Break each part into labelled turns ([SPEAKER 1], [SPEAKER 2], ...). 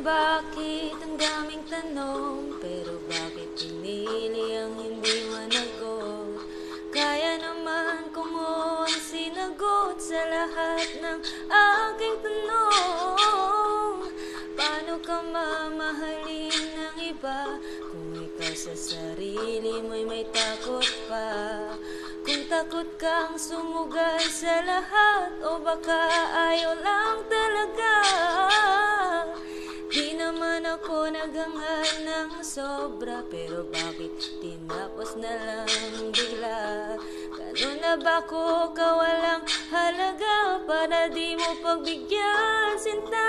[SPEAKER 1] bakit ang daming tanong? Pero bakit pinili ang hindi managot? Kaya naman kung oo ang sinagot Sa lahat ng aking tanong. Paano ka mamahalin ng iba? Kung ikaw sa sarili mo'y may takot pa. Kung takot kang sumugal sa lahat O baka ayaw lang talaga naghangad ng sobra Pero bakit tinapos na lang bigla Ganun na ba ko kawalang halaga Para di mo pagbigyan sinta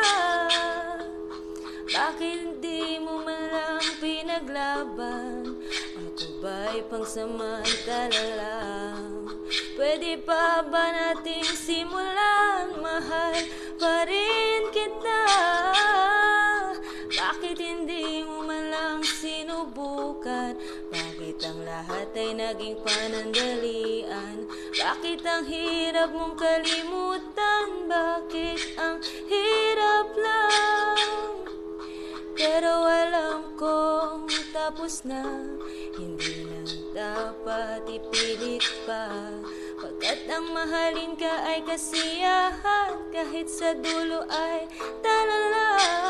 [SPEAKER 1] bakit hindi mo man lang pinaglaban? Ako ba'y pangsamantala lang? Pwede pa ba nating simulan? Mahal pa rin kita sinubukan? Bakit ang lahat ay naging panandalian? Bakit ang hirap mong kalimutan? Bakit ang hirap lang? Pero alam kong tapos na Hindi na dapat ipilit pa Pagkat ang mahalin ka ay kasiyahan Kahit sa dulo ay talala ah,